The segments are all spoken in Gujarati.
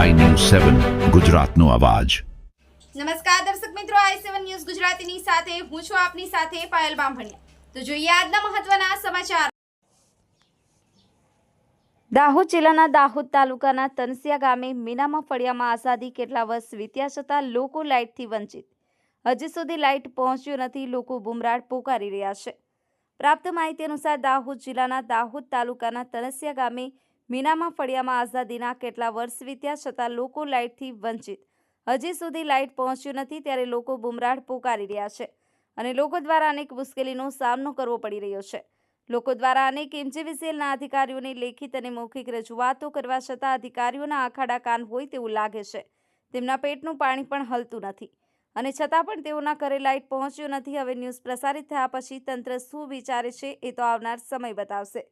સેવન ગુજરાતનો અવાજ. નમસ્કાર દર્શક મિત્રો આઈ સેવન ન્યૂઝ ગુજરાતીની સાથે હું છું આપની સાથે પાયલ બામભણિયા. તો જોઈએ આજના મહત્વના સમાચાર. દાહોદ જિલ્લાના દાહોદ તાલુકાના તનસિયા ગામે મીનામાં ફળિયામાં આઝાદી કેટલા વર્ષ વીત્યા છતાં લોકો લાઇટથી વંચિત. હજી સુધી લાઇટ પહોંચ્યું નથી લોકો બુમરાડ પોકારી રહ્યા છે. પ્રાપ્ત માહિતી અનુસાર દાહોદ જિલ્લાના દાહોદ તાલુકાના તનસિયા ગામે મીનામાં ફળિયામાં આઝાદીના કેટલા વર્ષ વીત્યા છતાં લોકો લાઇટથી વંચિત. હજી સુધી લાઇટ પહોંચ્યું નથી ત્યારે લોકો બુમરાડ પોકારી રહ્યા છે અને લોકો દ્વારા અનેક મુશ્કેલીનો સામનો કરવો પડી રહ્યો છે. લોકો દ્વારા અનેક એમજીવીસીએલના અધિકારીઓને લેખિત અને મૌખિક રજૂઆતો કરવા છતાં અધિકારીઓના આખાડા કાન હોય તેવું લાગે છે. તેમના પેટનું પાણી પણ હલતું નથી અને છતાં પણ તેઓના ઘરે લાઇટ પહોંચ્યું નથી. હવે ન્યૂઝ પ્રસારિત થયા પછી તંત્ર શું વિચારે છે એ તો આવનાર સમય બતાવશે.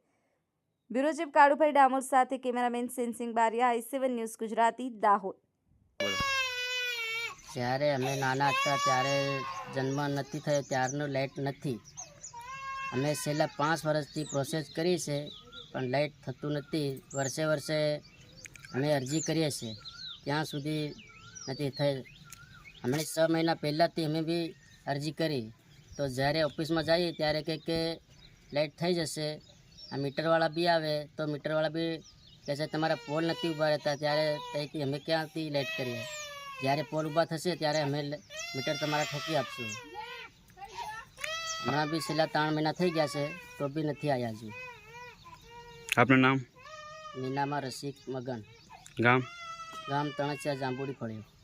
બ્યુરો ચીફ કાળુભાઈ ડામોર સાથે cameraman Sensingh Baria I seven news Gujarati Dahod. જ્યારે અમે નાના હતા ત્યારે જન્મ નથી થયો ત્યારનો લાઇટ નથી. અમે છેલ્લા પાંચ વર્ષથી પ્રોસેસ કરી છે પણ લાઇટ થતું નથી. વર્ષે વર્ષે અમે અરજી કરીએ છીએ. ત્યાં સુધી નથી થઈ. હમણાં છ મહિના પહેલાંથી અમે બી અરજી કરી. તો જ્યારે ઓફિસમાં જઈએ ત્યારે કહે કે લાઇટ થઈ જશે. આ મીટરવાળા બી આવે તો મીટરવાળા બી કહે છે તમારા પોલ નથી ઊભા રહેતા ત્યારે ત્યાંથી અમે ક્યાંથી લાઇટ કરીએ? જ્યારે પોલ ઊભા થશે ત્યારે અમે મીટર તમારા ઠોકી આપશું. હમણાં બી છેલ્લા ત્રણ મહિના થઈ ગયા છે તો બી નથી આવ્યા હજુ. આપનું નામ? મીનામાં રસિક મગન. ગામ? ગામ તણસિયા જાંબુડી ફળ્યો